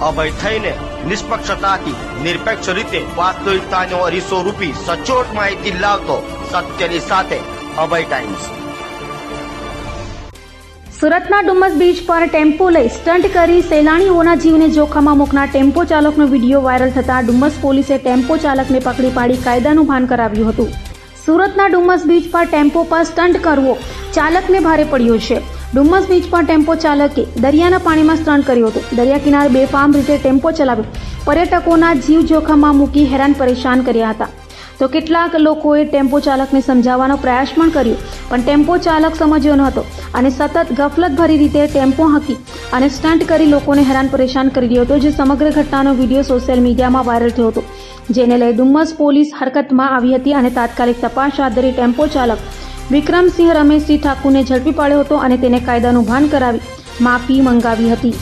અભય થઈને નિષ્પક્ષતાથી, નિરપેક્ષ રીતે વાસ્તવિકતાનો અરીસો રૂપી સચોટ માહિતી લાવતો સત્યની સાથે અભય ટાઈમ્સ. સુરતના ડુમસ બીચ પર ટેમ્પો લઈ સ્ટન્ટ કરી સહેલાણીઓના જીવને જોખમમાં મૂકનાર ટેમ્પો ચાલકનો વીડિયો વાયરલ થતાં ડુમસ પોલીસે ટેમ્પો ચાલકને પકડી પાડી કાયદાનું ભાન કરાવ્યું હતું. સુરતના ડુમસ બીચ પર ટેમ્પો પર સ્ટન્ટ કરવો ચાલકને ભારે પડ્યો છે. ડુમસ બીચ પર ટેમ્પો ચાલકે દરિયાના પાણીમાં સ્ટન્ટ કર્યો હતો. દરિયા કિનારે બેફામ રીતે ટેમ્પો ચલાવ્યો પર્યટકોના જીવ જોખમમાં મૂકી હેરાન પરેશાન કર્યા હતા. તો કેટલાક લોકોએ ટેમ્પો ચાલકને સમજાવવાનો પ્રયાસ પણ કર્યો, પણ ટેમ્પો ચાલક સમજ્યો ન હતો અને સતત ગફલતભરી રીતે ટેમ્પો હકી અને સ્ટન્ટ કરી લોકોને હેરાન પરેશાન કરી રહ્યો હતો, જે સમગ્ર ઘટનાનો વીડિયો સોશિયલ મીડિયામાં વાયરલ થયો હતો. જેને લઈ ડુમ્મસ પોલીસ હરકતમાં આવી હતી અને તાત્કાલિક તપાસ હાથ ધરી ટેમ્પો ચાલક વિક્રમસિંહ રમેશસિંહ ઠાકુરને ઝડપી પાડ્યો હતો અને તેને કાયદાનું ભાન કરાવી માફી મંગાવી હતી.